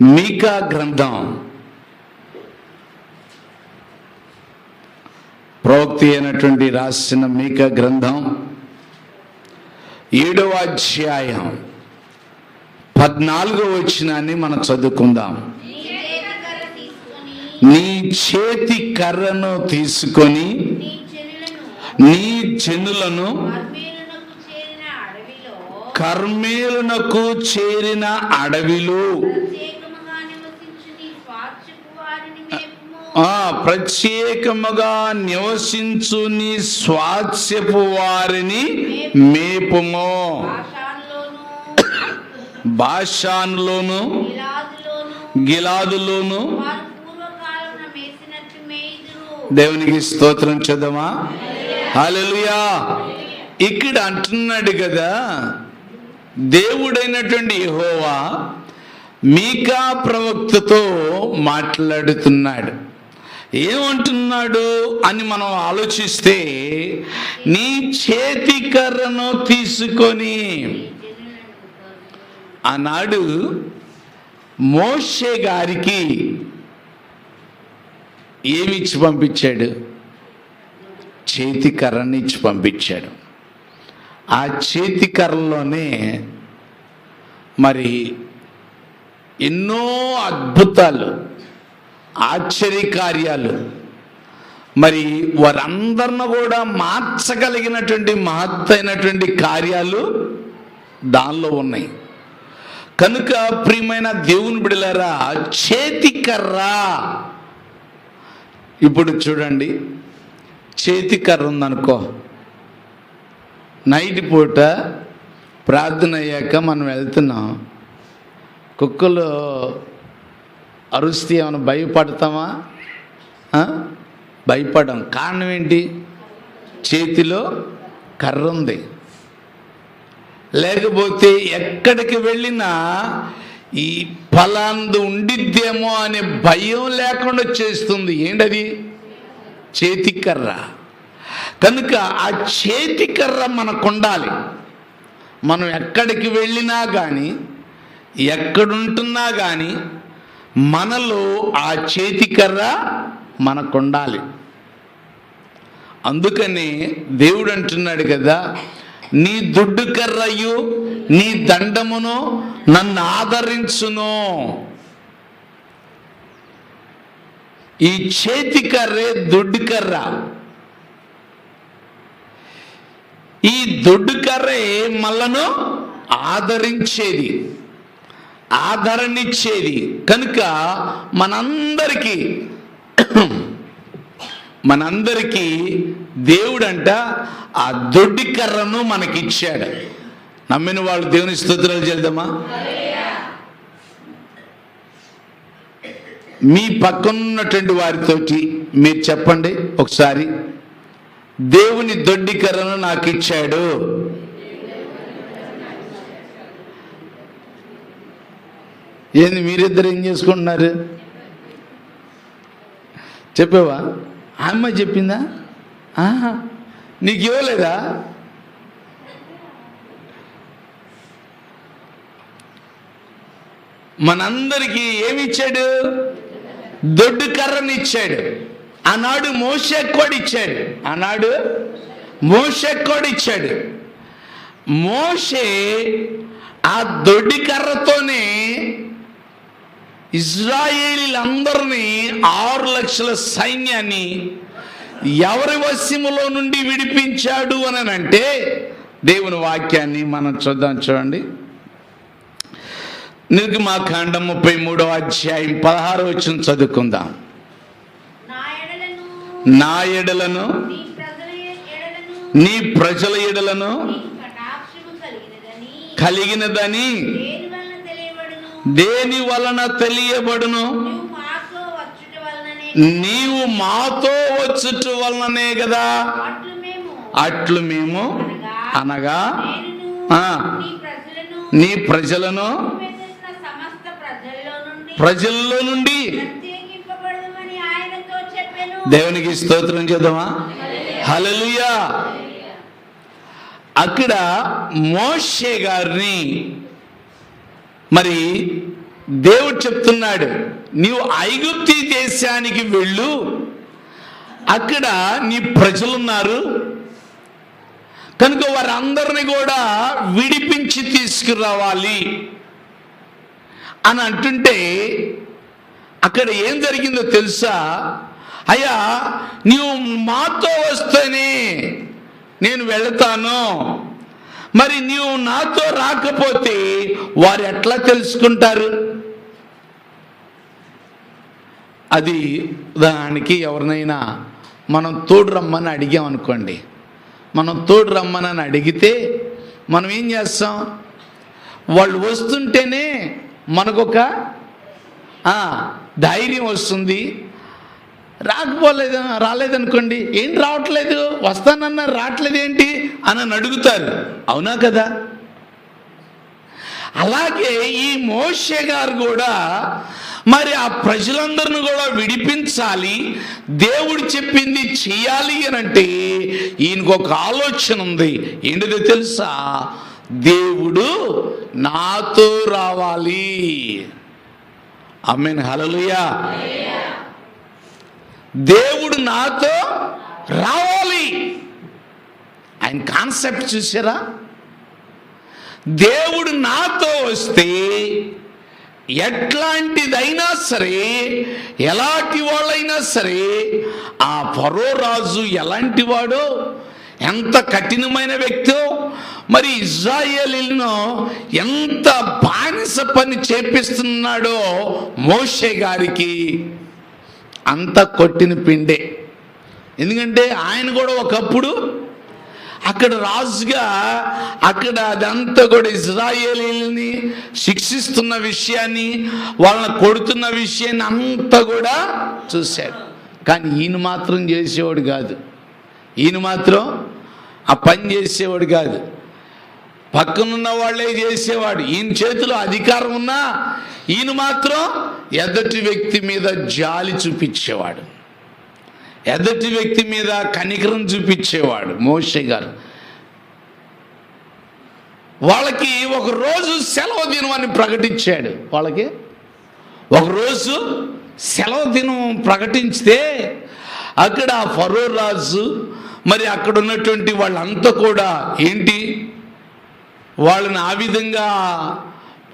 మీకా గ్రంథం. ప్రవక్తి అయినటువంటి రాసిన మీకా గ్రంథం ఏడవ అధ్యాయం పద్నాలుగో వచ్చినాన్ని మనం చదువుకుందాం. నీ చేతి కర్రను తీసుకొని నీ నీ జనులను కర్మేలునకు చేరిన అడవిలో కర్మేలునకు చేరిన అడవిలో ప్రత్యేకముగా నివసించు నీ ఆ. ప్రత్యేకముగా నివసించు నీ స్వాస్యపు వారిని మేపుము. భాషాన్లోను గిలాదులోను దేవునికి స్తోత్రం చూద్దామా? హల్లెలూయా. ఇక్కడ అంటున్నాడు కదా దేవుడైనటువంటి యెహోవా మీకా ప్రవక్తతో మాట్లాడుతున్నాడు. ఏమంటున్నాడు అని మనం ఆలోచిస్తే నీ చేతి కర్రను తీసుకొని ఆనాడు మోషే గారికి ఏమిచ్చి పంపించాడు? చేతి కర్రని ఇచ్చి పంపించాడు. ఆ చేతి కర్రలోనే మరి ఎన్నో అద్భుతాలు ఆశ్చర్యకార్యాలు. మరి వారందరిని కూడా మార్చగలిగినటువంటి మహత్తైనటువంటి కార్యాలు దానిలో ఉన్నాయి. కనుక ప్రియమైన దేవుని బిడలారా చేతికర్రా. ఇప్పుడు చూడండి చేతి కర్ర ఉందనుకో. నైట్ పూట ప్రార్థన అయ్యాక మనం వెళ్తున్నాం. కుక్కలు అరుస్తే ఏమైనా భయపడతామా? భయపడం. కారణం ఏంటి? చేతిలో కర్ర ఉంది. లేకపోతే ఎక్కడికి వెళ్ళినా ఈ ఫలాందు ఉండిద్దేమో అనే భయం లేకుండా చేస్తుంది ఏంటది? చేతి కర్ర. కనుక ఆ చేతి కర్ర మనకు ఉండాలి. మనం ఎక్కడికి వెళ్ళినా కానీ ఎక్కడుంటున్నా కానీ మనలో ఆ చేతి కర్ర మనకు ఉండాలి అందుకని దేవుడు అంటున్నాడు కదా నీ దుడ్డు కర్రయు నీ దండమును నన్ను ఆదరించును. ఈ చేతి కర్రే దొడ్డు కర్ర. ఈ దొడ్డు కర్రే మళ్ళను ఆదరించేది. ఆదరణిచ్చేది. కనుక మనందరికీ మనందరికీ దేవుడంట ఆ దొడ్డి కర్రను మనకిచ్చాడు. నమ్మిన వాళ్ళు దేవుని స్తోత్రాలు చేద్దామా మీ పక్కనున్నటువంటి వారితోటి మీరు చెప్పండి ఒకసారి. దేవుని దొడ్డి కర్రను నాకు ఇచ్చాడు ఏంది మీరిద్దరు ఏం చేసుకుంటున్నారు? చెప్పావా? ఆ అమ్మాయి చెప్పిందా? ఆహా, నీకు ఇవ్వలేదా? మనందరికీ ఏమి ఇచ్చాడు దొడ్డు కర్రని ఇచ్చాడు. ఆనాడు మోసెక్కోడు ఇచ్చాడు. ఆనాడు మోసెక్కోడు ఇచ్చాడు. మోషే ఆ దొడ్డి కర్రతోనే ఇజ్రాయేలీలందరినీ ఆరు లక్షల సైన్యాన్ని ఎవరి వశ్యములో నుండి విడిపించాడు అని అంటే దేవుని వాక్యాన్ని మనం చూద్దాం చూడండి. నిర్గమాకాండం ముప్పై మూడవ అధ్యాయం పదహారు వచ్చిన చదువుకుందాం. నా ఎడలను నా ప్రజల ఎడలను కలిగినదని దేని వలన తెలియబడును? నీవు మాతో వచ్చుట వలననే కదా. అట్లు మేము. అనగా. నీ ప్రజలను ప్రజల్లో నుండి దేవునికి స్తోత్రం చేద్దామా? హల్లెలూయా. అక్కడ మోషే గారిని మరి దేవుడు చెప్తున్నాడు నీవు ఐగుప్తి దేశానికి వెళ్ళు. అక్కడ నీ ప్రజలున్నారు. కనుక వారందరిని కూడా విడిపించి తీసుకురావాలి. అని అంటుంటే అక్కడ ఏం జరిగిందో తెలుసా? అయ్యా నీవు మాతో వస్తేనే నేను వెళతాను. మరి నీవు నాతో రాకపోతే వారు ఎట్లా తెలుసుకుంటారు? అది దానికి ఎవరినైనా మనం తోడు రమ్మని అడిగామనుకోండి మనం తోడు రమ్మని అడిగితే మనం ఏం చేస్తాం? వాళ్ళు వస్తుంటేనే మనకొక ధైర్యం వస్తుంది. రాకపోలేదు రాలేదనుకోండి. ఏంటి రావట్లేదు? వస్తానన్నా రావట్లేదు ఏంటి అని అడుగుతారు. అవునా కదా? అలాగే ఈ మోషే గారు కూడా మరి ఆ ప్రజలందరిని కూడా విడిపించాలి. దేవుడు చెప్పింది చేయాలి అని అంటే ఈయనకు ఒక ఆలోచన ఉంది. ఏంటిదో తెలుసా? దేవుడు నాతో రావాలి. అమ్మేన్ హలలుయా దేవుడు నాతో రావాలి. ఆయన కాన్సెప్ట్ చూసారా? దేవుడు నాతో వస్తే ఎట్లాంటిదైనా సరే ఎలాంటి వాళ్ళైనా సరే ఆ పరోరాజు ఎలాంటి వాడో ఎంత కఠినమైన వ్యక్తో మరి ఇజ్రాయేలీలను ఎంత బానిస పని చేపిస్తున్నాడో మోషే గారికి అంత కొట్టిన పిండే. ఎందుకంటే ఆయన కూడా ఒకప్పుడు అక్కడ రాజుగా అక్కడ అదంతా కూడా ఇజ్రాయేలీని శిక్షిస్తున్న విషయాన్ని వాళ్ళని కొడుతున్న విషయాన్ని అంతా కూడా చూశాడు. కానీ ఈయన మాత్రం చేసేవాడు కాదు. ఈయన మాత్రం ఆ పని చేసేవాడు కాదు. పక్కనున్న వాళ్ళే చేసేవాడు. ఈయన చేతిలో అధికారం ఉన్నా ఈయన మాత్రం ఎదటి వ్యక్తి మీద జాలి చూపించేవాడు. ఎదటి వ్యక్తి మీద కనికరం చూపించేవాడు మోషే గారు. వాళ్ళకి ఒక రోజు సెలవు దినం అని ప్రకటించాడు. వాళ్ళకి ఒకరోజు సెలవు దినం ప్రకటించితే అక్కడ ఫరో రాజు మరి అక్కడ ఉన్నటువంటి వాళ్ళంతా కూడా ఏంటి? వాళ్ళని ఆ విధంగా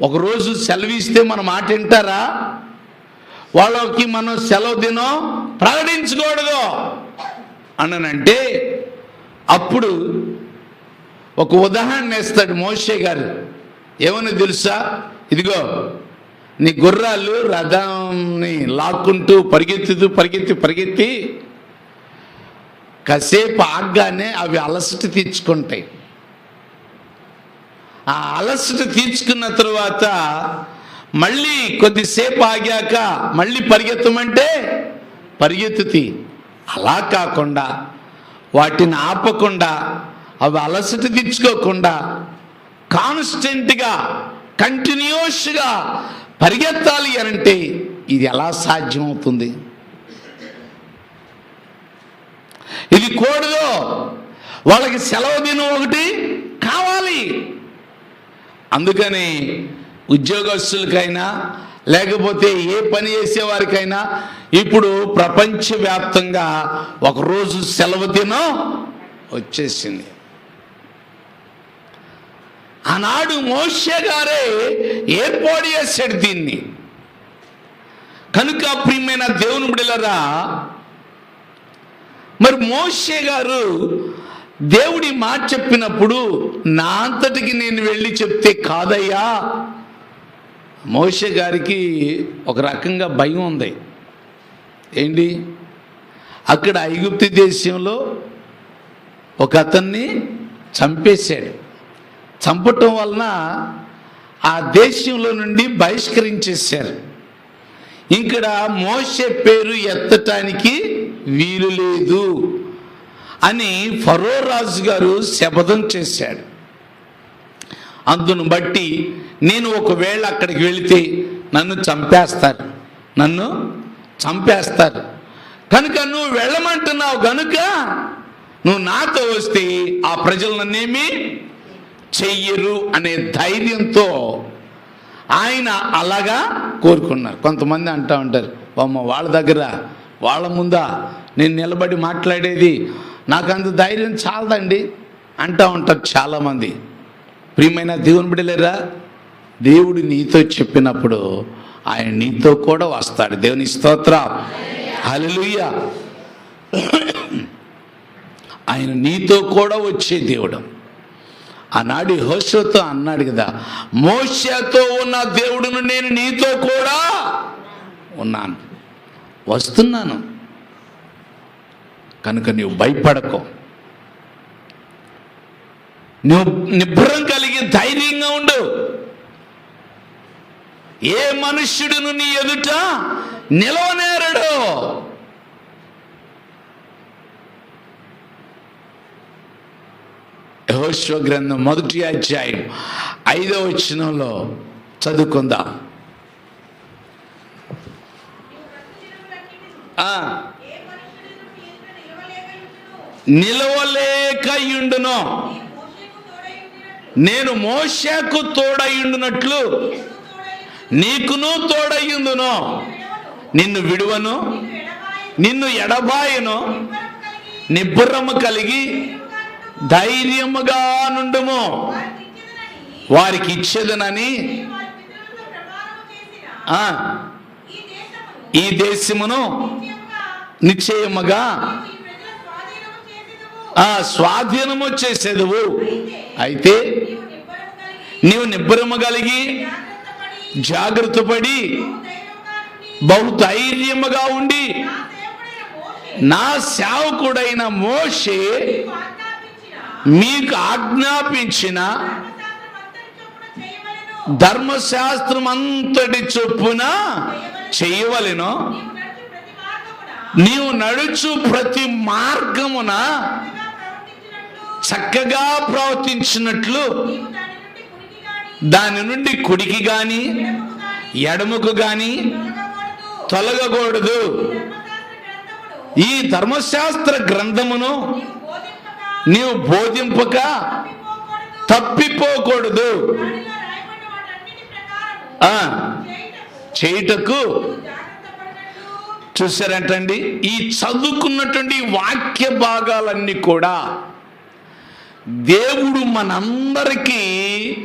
ఒకరోజు సెలవు ఇస్తే మన మాట వింటారా? వాళ్ళకి మనం సెలవు దినం ప్రకటించకూడదు. అనంటే అప్పుడు ఒక ఉదాహరణ వేస్తాడు మోషే గారు. ఏమని తెలుసా? ఇదిగో నీ గుర్రాలు రథంని లాక్కుంటూ పరిగెత్తుతూ పరిగెత్తి పరిగెత్తి కాసేపు ఆగ్గానే అవి అలసట తీర్చుకుంటాయి. ఆ అలసట తీర్చుకున్న తరువాత మళ్ళీ కొద్దిసేపు ఆగాక మళ్ళీ పరిగెత్తమంటే పరిగెత్తుతి. అలా కాకుండా వాటిని ఆపకుండా అవి అలసట తీర్చుకోకుండా కాన్స్టెంట్గా కంటిన్యూస్గా పరిగెత్తాలి అనంటే ఇది ఎలా సాధ్యమవుతుంది? ఇది కోడుదో వాళ్ళకి సెలవు దినం ఒకటి కావాలి. అందుకని ఉద్యోగస్తులకైనా లేకపోతే ఏ పని చేసేవారికైనా ఇప్పుడు ప్రపంచవ్యాప్తంగా ఒకరోజు సెలవు దినం వచ్చేసింది. ఆనాడు మోషే గారే ఏర్పాటు చేశాడు దీన్ని. కనుక ప్రియమైన దేవుని బిడలరా మరి మోషే గారు దేవుడి మాట చెప్పినప్పుడు నా అంతటికి నేను వెళ్ళి చెప్తే కాదయ్యా? మోషే గారికి ఒక రకంగా భయం ఉంది. ఏంటి? అక్కడ ఐగుప్తి దేశంలో ఒక అతన్ని చంపేశాడు. చంపటం వలన ఆ దేశంలో నుండి బహిష్కరించేశారు. ఇక్కడ మోసే పేరు ఎత్తటానికి వీలు లేదు. అని ఫరో రాజు గారు శపథం చేశాడు. అందును బట్టి నేను ఒకవేళ అక్కడికి వెళితే నన్ను చంపేస్తారు. నన్ను చంపేస్తారు. కనుక నువ్వు వెళ్ళమంటున్నావు కనుక నువ్వు నాతో వస్తే ఆ ప్రజలు నన్నేమి చెయ్యరు అనే ధైర్యంతో ఆయన అలాగా కోరుకున్నారు. కొంతమంది అంటూ ఉంటారు అమ్మ వాళ్ళ దగ్గర వాళ్ళ ముందా? నేను నిలబడి మాట్లాడేది నాకు అంత ధైర్యం చాలదండి అంటూ ఉంటారు చాలామంది. ప్రియమైన దేవుని బిడలేరా దేవుడు నీతో చెప్పినప్పుడు ఆయన నీతో కూడా వస్తాడు. దేవుని స్తోత్ర. హల్లెలూయా. ఆయన నీతో కూడా వచ్చే దేవుడు. ఆనాడు హోషతో అన్నాడు కదా మోషతో ఉన్న దేవుడును నేను నీతో కూడా ఉన్నాను. వస్తున్నాను. కనుక నీవు భయపడకు. నువ్వు నిబ్బరం కలిగి ధైర్యంగా ఉండు. ఏ మనుష్యుడును నీ ఎదుట నిలవనేరడు. యహోశ్వ గ్రంథం మొదటి అధ్యాయం ఐదవ వచనంలో చదువుకుందాం ఆ, ఏ మనుషుడును నీ ఎదుట నిలవలేక ఇండును నేను మోషకు తోడయ్యుండునట్లు నీకును తోడయ్యుందును నిన్ను విడువను నిన్ను ఎడబాయను నిబ్బురము కలిగి ధైర్యముగా నుండుము. వారికి ఇచ్చేదనని ఈ దేశమును నిశ్చయముగా నీవు ఈ ప్రజల స్వాధీనము చేసెదవు. ఆ స్వాధీనము చేసేదువు. అయితే నీవు నిబ్బరము కలిగి నీవు నిబ్బరము జాగ్రత్తపడి ఉండి నా సేవకుడైన మోషే మీకు ఆజ్ఞాపించిన ధర్మశాస్త్రం అంతటి చొప్పున అంతటి చేయవలెను. నీవు నడుచు ప్రతి మార్గమున చక్కగా ప్రవర్తించినట్లు దాని నుండి కుడికి గాని ఎడముకు గాని తొలగకూడదు. ఈ ధర్మశాస్త్ర గ్రంథమును నీవు బోధింపక తప్పిపోకూడదు. చేయుటకు చూసారంటండి ఈ చదువుకున్నటువంటి వాక్య భాగాలన్నీ కూడా దేవుడు మనందరికీ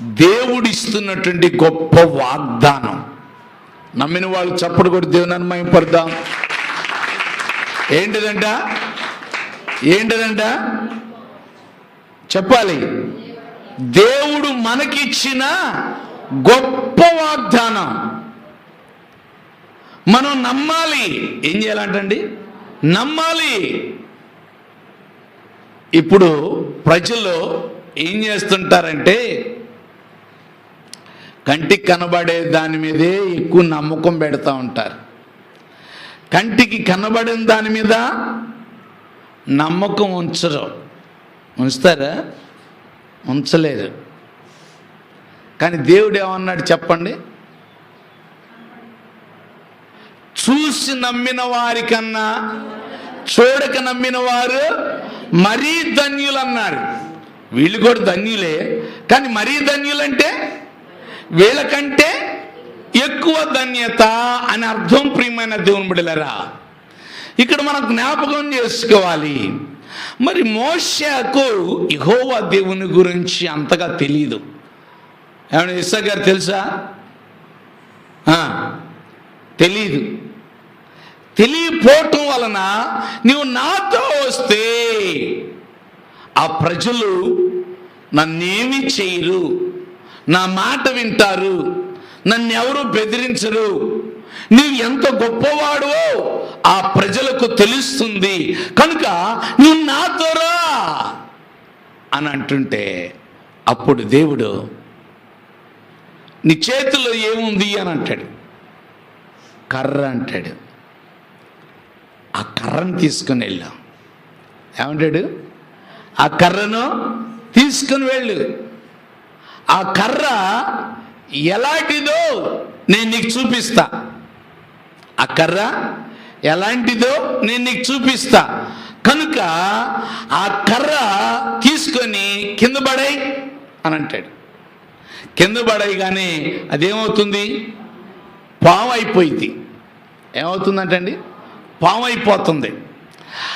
దేవుడిస్తున్నటువంటి గొప్ప వాగ్దానం. నమ్మిన వాళ్ళు చప్పుడు కూడా దేవుని అనుమయపడదాం ఏంటిదంట? ఏంటిదంట? చెప్పాలి. దేవుడు మనకిచ్చిన గొప్ప వాగ్దానం. మనం నమ్మాలి. ఏం చేయాలంటండి? నమ్మాలి. ఇప్పుడు ప్రజలు ఏం చేస్తుంటారంటే కంటికి కనబడే దాని మీదే ఎక్కువ నమ్మకం పెడతా ఉంటారు. కంటికి కనబడిన దాని మీద నమ్మకం ఉంచరు. ఉంచుతారా? ఉంచలేరు. కానీ దేవుడు ఏమన్నాడు చెప్పండి? చూసి నమ్మిన వారికన్నా చూడక నమ్మిన వారు మరీ ధన్యులు అన్నారు వీళ్ళు కూడా ధన్యులే. కానీ మరీ ధన్యులంటే వీళ్ళకంటే ఎక్కువ ధన్యత అని అర్థం ప్రియమైన దేవుని బిడలరా ఇక్కడ మనం జ్ఞాపకం చేసుకోవాలి. మరి మోషకు ఇహోవా దేవుని గురించి అంతగా తెలియదు ఏమైనా ఇస్సా గారు తెలుసా? తెలీదు. తెలియపోవటం వలన నీవు నాతో వస్తే ఆ ప్రజలు నన్నేమి చేయరు నా మాట వింటారు నన్నెవరు బెదిరించరు. నీవు ఎంత గొప్పవాడువో ఆ ప్రజలకు తెలుస్తుంది. కనుక నువ్వు నాతో రా అని అంటుంటే అప్పుడు దేవుడు నీ చేతిలో ఏముంది అని అంటాడు. కర్ర అంటాడు. ఆ కర్రను తీసుకుని వెళ్ళాం. ఏమంటాడు? ఆ కర్రను తీసుకుని వెళ్ళు. ఆ కర్ర ఎలాంటిదో నేను నీకు చూపిస్తా. ఆ కర్ర ఎలాంటిదో నేను నీకు చూపిస్తా. కనుక ఆ కర్ర తీసుకొని కింద పడాయి అని అంటాడు. కింద పడాయి కానీ అదేమవుతుంది? పాము అయిపోయింది. ఏమవుతుందంటండి? పాము అయిపోతుంది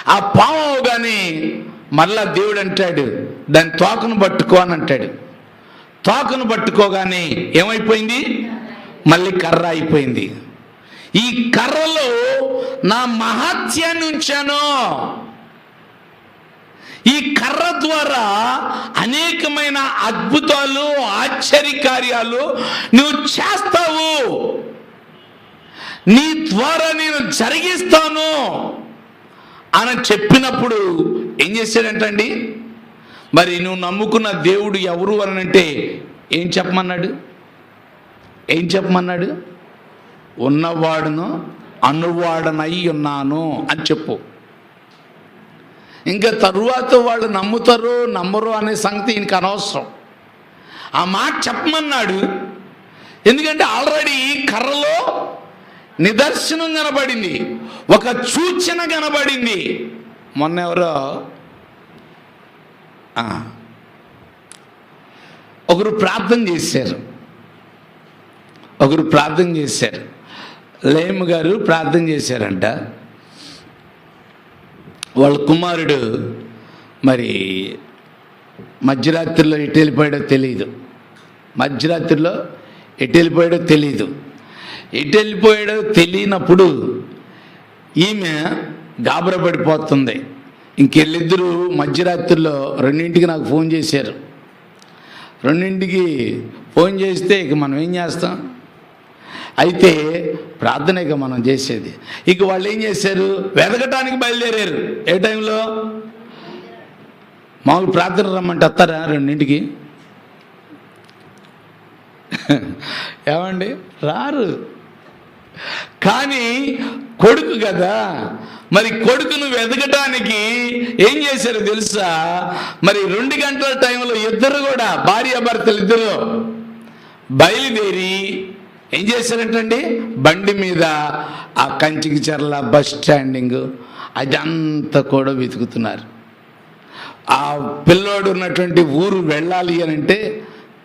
ఆ పాము అవగానే మళ్ళా దేవుడు అంటాడు దాని తోకను పట్టుకో అని అంటాడు. తోకను పట్టుకోగానే ఏమైపోయింది? మళ్ళీ కర్ర అయిపోయింది. ఈ కర్రలో నా మహత్యాన్ని ఉంచాను. ఈ కర్ర ద్వారా అనేకమైన అద్భుతాలు ఆశ్చర్యకార్యాలు నువ్వు చేస్తావు. నీ ద్వారా నేను జరిగిస్తాను అని చెప్పినప్పుడు ఏం చేశాడంటండి? మరి నువ్వు నమ్ముకున్న దేవుడు ఎవరు అని అంటే ఏం చెప్పమన్నాడు? ఏం చెప్పమన్నాడు? ఉన్నవాడును అనువాడనై ఉన్నాను అని చెప్పు. ఇంకా తరువాత వాళ్ళు నమ్ముతారు నమ్మరు అనే సంగతి ఈయనకి అనవసరం. ఆ మాట చెప్పమన్నాడు. ఎందుకంటే ఆల్రెడీ కర్రలో నిదర్శనం కనబడింది. ఒక సూచన కనబడింది. మొన్న ఎవరో ఒకరు ప్రార్థన చేశారు. ఒకరు ప్రార్థన చేశారు. లేమ్ గారు ప్రార్థన చేశారంట. వాళ్ళ కుమారుడు మరి మధ్యరాత్రిలో ఎటు వెళ్ళిపోయాడో తెలియదు మధ్యరాత్రిలో ఎటు వెళ్ళిపోయాడో తెలియదు ఎటు వెళ్ళిపోయాడో తెలియనప్పుడు ఈమె గాబరపడిపోతుంది. ఇంకెళ్ళిద్దరూ మధ్యరాత్రిలో రెండింటికి నాకు ఫోన్ చేశారు. రెండింటికి ఫోన్ చేస్తే ఇక మనం ఏం చేస్తాం? అయితే ప్రార్థన ఇక మనం చేసేది. ఇక వాళ్ళు ఏం చేశారు? వెతకటానికి బయలుదేరారు. ఏ టైంలో? మామూలు ప్రార్థన రమ్మంటే వస్తారా రెండింటికి? ఏమండి? రారు. కానీ కొడుకు కదా. మరి కొడుకును వెతకటానికి ఏం చేశారు తెలుసా? మరి రెండు గంటల టైంలో ఇద్దరు కూడా భార్యాభర్తలు ఇద్దరు బయలుదేరి ఏం చేశారంటండి? బండి మీద ఆ కంచికి చెర్ల బస్ స్టాండింగ్ అదంతా కూడా వెతుకుతున్నారు. ఆ పిల్లోడు ఉన్నటువంటి ఊరు వెళ్ళాలి అని అంటే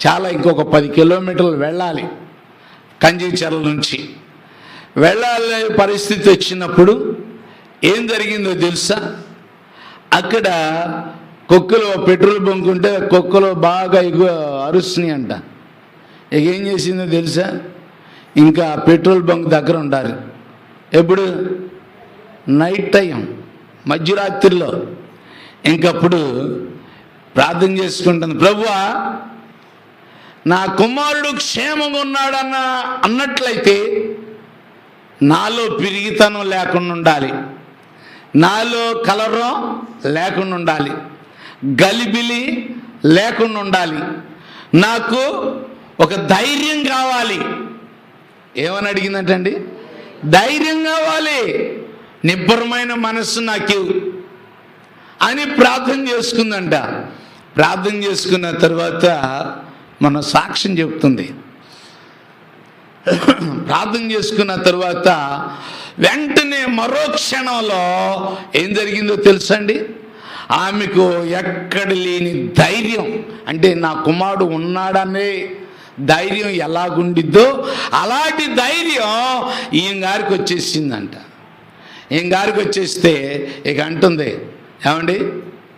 చాలా ఇంకొక పది కిలోమీటర్లు వెళ్ళాలి. కంచిచెర్ల నుంచి. వెళ్ళాలనే పరిస్థితి వచ్చినప్పుడు ఏం జరిగిందో తెలుసా? అక్కడ కుక్కలో పెట్రోల్ బంక్ ఉంటే కుక్కలో బాగా ఎగువ అరుస్తున్నాయి అంట. ఇక ఏం చేసిందో తెలుసా? ఇంకా పెట్రోల్ బంక్ దగ్గర ఉండాలి. ఎప్పుడు? నైట్ టైం మధ్యరాత్రిలో. ఇంకప్పుడు ప్రార్థన చేసుకుంటుంది ప్రభువా నా కుమారుడు క్షేమంగా ఉన్నాడన్న అన్నట్లయితే నాలో పిరిగితనం లేకుండా ఉండాలి. నాలో కలరం లేకుండా ఉండాలి. గలిబిలి లేకుండా ఉండాలి. నాకు ఒక ధైర్యం కావాలి. ఏమని అడిగిందంటండి? ధైర్యం కావాలి. నిబ్బరమైన మనస్సు నాకు అని ప్రార్థన చేసుకుందంట. ప్రార్థన చేసుకున్న తర్వాత మన సాక్ష్యం చెప్తుంది. ప్రార్థన చేసుకున్న తర్వాత వెంటనే మరో క్షణంలో ఏం జరిగిందో తెలుసండి? ఆమెకు ఎక్కడ లేని ధైర్యం. అంటే నా కుమారుడు ఉన్నాడనే ధైర్యం ఎలాగుండిద్దో అలాంటి ధైర్యం ఈయన గారికి వచ్చేసిందంట. ఈయన గారికి వచ్చేస్తే ఇక అంటుంది ఏమండి?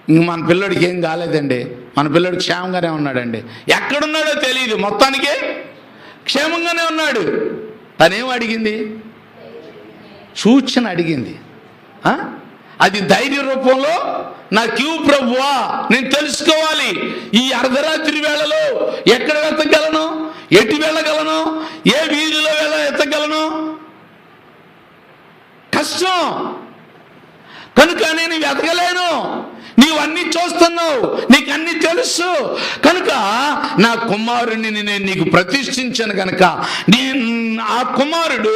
ఇంక మన పిల్లడికి ఏం కాలేదండి? మన పిల్లడు క్షేమంగానే ఉన్నాడండి. ఎక్కడున్నాడో తెలియదు మొత్తానికి. క్షేమంగానే ఉన్నాడు. తనేం అడిగింది? సూచన అడిగింది. అది ధైర్య రూపంలో నా క్యూ ప్రభువా నేను తెలుసుకోవాలి. ఈ అర్ధరాత్రి వేళలో ఎక్కడ వెతకగలను? ఎటు వెళ్ళగలను? ఏ వీధిలో వెళ్ళ ఎత్తగలను కష్టం. కనుక నేను వెతకలేను. నీవు అన్ని చూస్తున్నావు నీకు అన్ని తెలుసు. కనుక నా కుమారుడిని నేను నీకు ప్రతిష్ఠించాను కనుక నేను ఆ కుమారుడు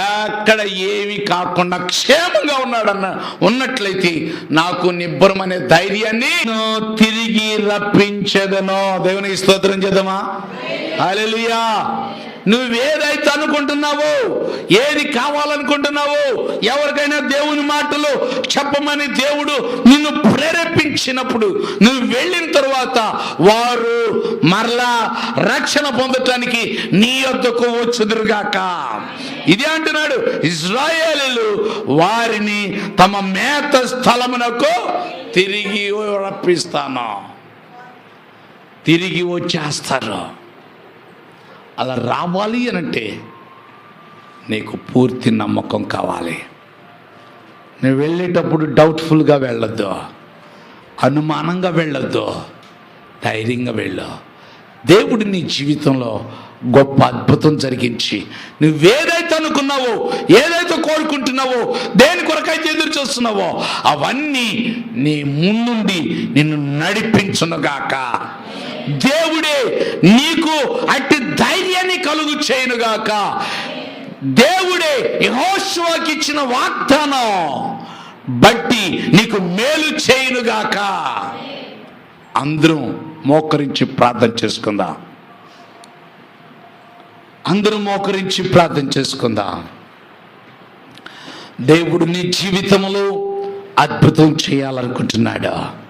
ఎక్కడ ఏమి కాకుండా క్షేమంగా ఉన్నాడన్న ఉన్నట్లయితే నాకు నిబ్బరం అనే ధైర్యాన్ని నేను తిరిగి రప్పించదను దేవునికి స్తోత్రం చేద్దామా? హల్లెలూయా నువ్వేదైతే అనుకుంటున్నావో ఏది కావాలనుకుంటున్నావో ఎవరికైనా దేవుని మాటలు చెప్పమని దేవుడు నిన్ను ప్రేరేపించినప్పుడు నువ్వు వెళ్ళిన తర్వాత వారు మరలా రక్షణ పొందటానికి నీ యొద్దకు వచ్చుదురుగాక. ఇదే అంటున్నాడు ఇజ్రాయేలీలు వారిని తమ మేత స్థలమునకు తిరిగి రప్పిస్తాను. తిరిగి వచ్చేస్తారు. అలా రావాలి అనంటే నీకు పూర్తి నమ్మకం కావాలి. నువ్వు వెళ్ళేటప్పుడు డౌట్ఫుల్గా వెళ్ళొద్దు. అనుమానంగా వెళ్ళొద్దు. ధైర్యంగా వెళ్ళు. దేవుడు నీ జీవితంలో గొప్ప అద్భుతం జరిగించి నువ్వేదైతే అనుకున్నావో ఏదైతే కోరుకుంటున్నావో దేని కొరకైతే ఎదురు చూస్తున్నావో అవన్నీ నీ ముందుండి నిన్ను నడిపించునుగాక. దేవుడే నీకు అట్టి ధైర్యాన్ని కలుగు చేయనుగాక దేవుడే యహోశ్వాకి ఇచ్చిన వాగ్దానం బట్టి నీకు మేలు చేయనుగాక. అందరం మోకరించి ప్రార్థన చేసుకుందాం. అందరూ మోకరించి ప్రార్థన చేసుకుందాం. దేవుడు నీ జీవితంలో అద్భుతం చేయాలనుకుంటున్నాడు?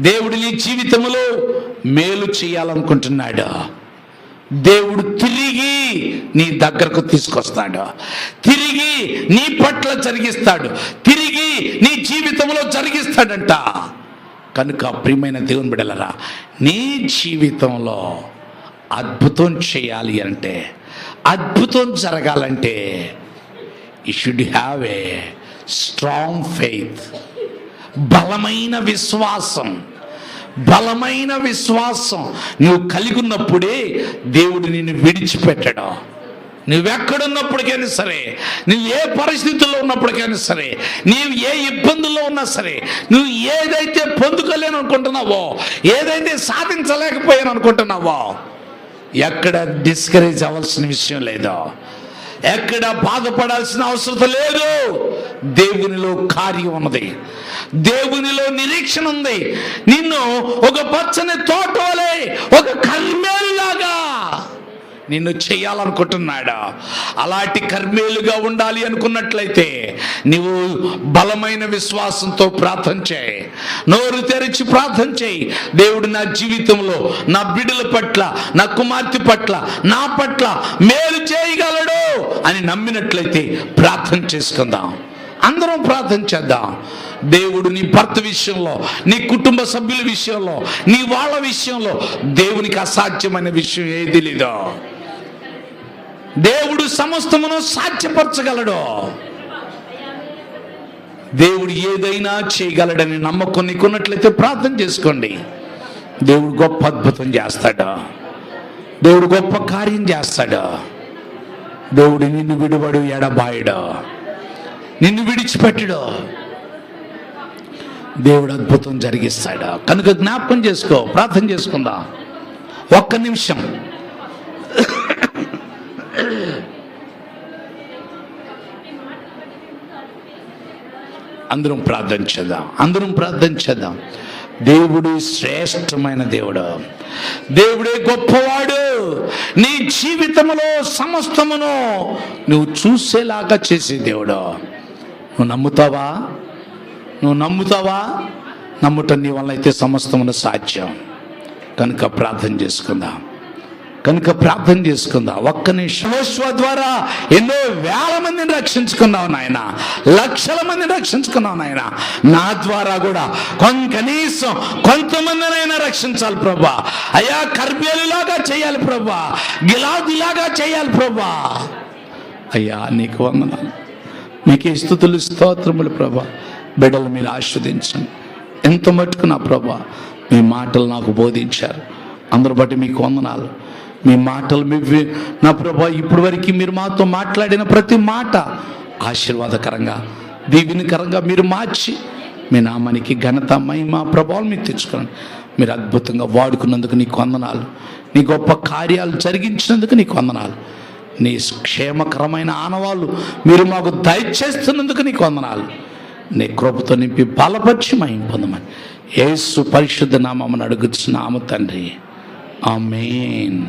దేవుడు నీ జీవితంలో మేలు చేయాలనుకుంటున్నాడు. దేవుడు తిరిగి నీ దగ్గరకు తీసుకొస్తాడు. తిరిగి నీ పట్ల జరిగిస్తాడు. తిరిగి నీ జీవితంలో జరిగిస్తాడంట. కనుక ప్రియమైన దేవుని బిడలరా నీ జీవితంలో అద్భుతం చేయాలి అంటే అద్భుతం జరగాలంటే you should have a strong faith బలమైన విశ్వాసం. బలమైన విశ్వాసం నువ్వు కలిగి ఉన్నప్పుడే దేవుడు నిన్ను విడిచిపెట్టడం. నువ్వెక్కడున్నప్పటికైనా సరే నువ్వు ఏ పరిస్థితుల్లో ఉన్నప్పటికైనా సరే నీవు ఏ ఇబ్బందుల్లో ఉన్నా సరే నువ్వు ఏదైతే పొందుకోలేను అనుకుంటున్నావో ఏదైతే సాధించలేకపోయాను అనుకుంటున్నావో ఎక్కడ డిస్కరేజ్ అవ్వాల్సిన విషయం లేదో. ఎక్కడ బాధపడాల్సిన అవసరం లేదు. దేవునిలో కార్యం ఉన్నది. దేవునిలో నిరీక్షణ ఉంది. నిన్ను ఒక పచ్చని తోట వలె ఒక కర్మేలులాగా నిన్ను చేయాలనుకుంటున్నాడా? అలాంటి కర్మేలుగా ఉండాలి అనుకున్నట్లయితే నీవు బలమైన విశ్వాసంతో ప్రార్థన చేయి. నోరు తెరిచి ప్రార్థన చేయి. దేవుడు నా జీవితంలో నా బిడ్డల పట్ల నా కుమార్తె పట్ల నా పట్ల మేలు చేయగలడు అని నమ్మినట్లయితే ప్రార్థన చేసుకుందాం. అందరం ప్రార్థన చేద్దాం. దేవుడు నీ భర్త విషయంలో నీ కుటుంబ సభ్యుల విషయంలో నీ వాళ్ళ విషయంలో దేవునికి అసాధ్యమైన విషయం ఏది లేదో దేవుడు సమస్తమును సాధ్యపరచగలడు. దేవుడు ఏదైనా చేయగలడని నమ్మకం నీకున్నట్లయితే ప్రార్థన చేసుకోండి. దేవుడు గొప్ప అద్భుతం చేస్తాడు. దేవుడు గొప్ప కార్యం చేస్తాడు. దేవుడు నిన్ను విడువడు ఎడబాయడు. నిన్ను విడిచిపెట్టడు. దేవుడు అద్భుతం జరిగిస్తాడు. కనుక జ్ఞాపకం చేసుకో ప్రార్థన చేసుకుందాం. ఒక్క నిమిషం. అందరం ప్రార్థన చేద్దాం. అందరం ప్రార్థన చేద్దాం. దేవుడు శ్రేష్టమైన దేవుడు. దేవుడే గొప్పవాడు. నీ జీవితంలో సమస్తమును నువ్వు చూసేలాగా చేసే దేవుడు. నువ్వు నమ్ముతావా? నువ్వు నమ్ముతావా? నమ్ముట నీ వల్ల అయితే సమస్తమును సాధ్యం. కనుక ప్రార్థన చేసుకుందాం. కనుక ప్రార్థన చేసుకుందాం. ఒక్క నిశ్వాస ద్వారా ఎన్నో వేల మందిని రక్షించుకున్నావు నాయన. లక్షల మందిని రక్షించుకున్నావు నాయన. నా ద్వారా కూడా కొంత కనీసం కొంతమందినైనా రక్షించాలి ప్రభా. అయ్యా కర్బేలులాగా చేయాలి ప్రభా. గిలాదిలాగా చేయాలి ప్రభా. అయ్యా నీకు వందనాలు. మీకే స్థుతులు స్తోత్రములు ప్రభా. బిడ్డలు మీరు ఆస్వాదించండి ఎంత మట్టుకు నా ప్రభా మీ మాటలు నాకు బోధించారు. అందరు బట్టి మీకు వందనాలు. మీ మాటలు మీ నా ప్రభా ఇప్పటి వరకు మీరు మాతో మాట్లాడిన ప్రతి మాట ఆశీర్వాదకరంగా దీవెనకరంగా మీరు మార్చి మీ నామానికి ఘనత మహిమ ప్రభావం మీకు తెచ్చుకోండి మీరు అద్భుతంగా వాడుకున్నందుకు నీకు వందనాలు. నీ గొప్ప కార్యాలు జరిగించినందుకు నీకు వందనాలు. నీ క్షేమకరమైన ఆనవాళ్ళు మీరు మాకు దయచేస్తున్నందుకు నీకు వందనాలు. నీ కృపతో నింపి బలపరిచి మహిం పొందమని ఏసు పరిశుద్ధ నామని అడుగుతున్నాము తండ్రి. ఆమెన్.